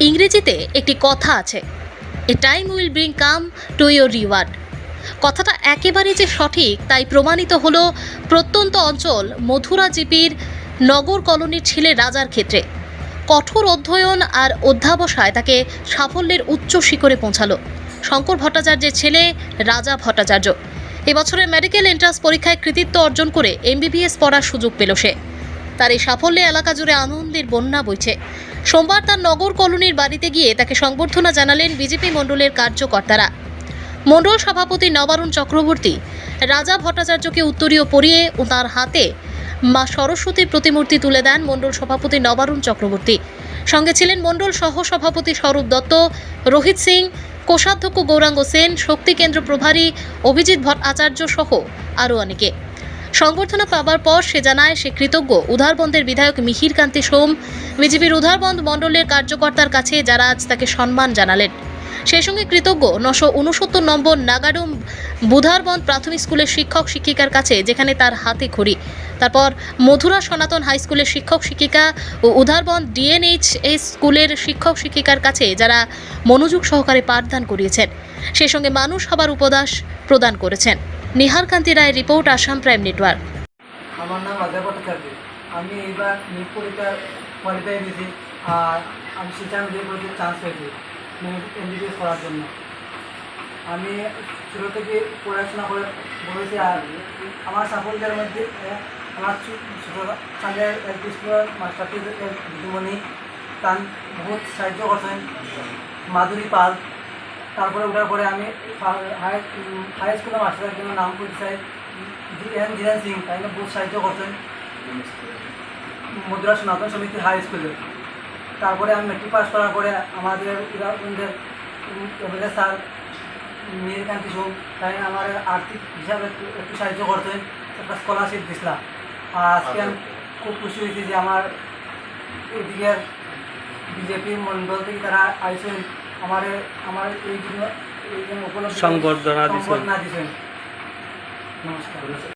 ইংরেজিতে একটি কথা আছে a time will bring come to your reward কথাটা একেবারে যে সঠিক তাই প্রমাণিত হলো প্রত্যন্ত অঞ্চল মথুরা জিপির নগর কলোনির ছেলে রাজার ক্ষেত্রে। কঠোর অধ্যয়ন আর অধ্যাবসায় তাকে সাফল্যের উচ্চ শিখরে পৌঁছালো। শঙ্কর ভট্টাচার্যের ছেলে রাজা ভট্টাচার্য। এবছরের মেডিকেল এন্ট্রান্স পরীক্ষায় কৃতিত্ব অর্জন করে এমবিবিএস পড়ার সুযোগ পেল সে। তার এই সাফল্যে এলাকা জুড়ে আনন্দের বন্যা বইছে। সোমবার তার নগর কলোনির বাড়িতে গিয়ে তাকে সংবর্ধনা জানালেন বিজেপি মণ্ডলের কার্যকর্তারা। মণ্ডল সভাপতি নবারুণ চক্রবর্তী রাজা ভট্টাচার্যকে উত্তরীয় পরিয়ে ও তার হাতে মা সরস্বতীর প্রতিমূর্তি তুলে দেন মণ্ডল সভাপতি নবারুণ চক্রবর্তী। সঙ্গে ছিলেন মণ্ডল সহ সভাপতি স্বরূপ দত্ত, রোহিত সিং, কোষাধ্যক্ষ গৌরাঙ্গ সেন, শক্তি কেন্দ্র প্রভারী অভিজিৎ ভট্টাচার্য সহ আরও অনেকে। সংবর্ধনা পাবার পর সে জানায় সে কৃতজ্ঞ। উধারবন্দের বিধায়ক মিহির কান্তি সোম, বিজেপির উধারবন্দ মণ্ডলের কার্যকর্তার কাছে যারা আজ তাকে সম্মান জানালেন। সেই সঙ্গে কৃতজ্ঞ নশো উনসত্তর নম্বর নাগাডুম বুধারবন্দ প্রাথমিক স্কুলের শিক্ষক শিক্ষিকার কাছে, যেখানে তার হাতে খড়ি। তারপর মধুরা সনাতন হাই স্কুলের শিক্ষক শিক্ষিকা ও উধারবন্দ ডিএনএইচ এস স্কুলের শিক্ষক শিক্ষিকার কাছে যারা মনোযোগ সহকারে পাঠদান করিয়েছেন সেই সঙ্গে মানুষ হবার উপদাস প্রদান করেছেন। নিহার কান্তি রায়ের রিপোর্ট, আসাম প্রাইম নেটওয়ার্ক। আমার নাম রাজা ভট্টাচার্য। আমি এইবার নিট পরীক্ষার কোয়ালিফাই দিয়েছি আর আমি শিক্ষা মিডিয়া পরীক্ষার চান্স পেয়েছি এমবিবিএস করার জন্য। আমি ছোটো থেকে পড়াশোনা করে বলেছি আর আমার সাফল্যের মধ্যে আমার ছোটো সালের এলপি স্কুলের মাস্টারটি দিদিমণি তান বহুত সাহায্য করছেন। মাধুরী পাল তারপরে ওঠার পরে আমি হাই হাই স্কুলের মাস্টারের জন্য নাম চাই। এন ধীরেন সিং, তাই বহুত সাহায্য করছেন। মুদ্রা সনাতন সমিতি হাই স্কুলে তারপরে আমি মেট্রিক পাস করার পরে আমাদের এমএলএ স্যার নীলকান্তি সোম তাই আমার আর্থিক হিসাবে একটু সাহায্য করতেন একটা স্কলারশিপ দিছিলাম। আর আজকে আমি খুব খুশি হয়েছি যে আমার এদিকে বিজেপি মন্ডল থেকে তারা আইসেন। আমার আমার এই জন্য এই জন্য উপলব্ধি সংবর্ধনা দিচ্ছেন নমস্কার।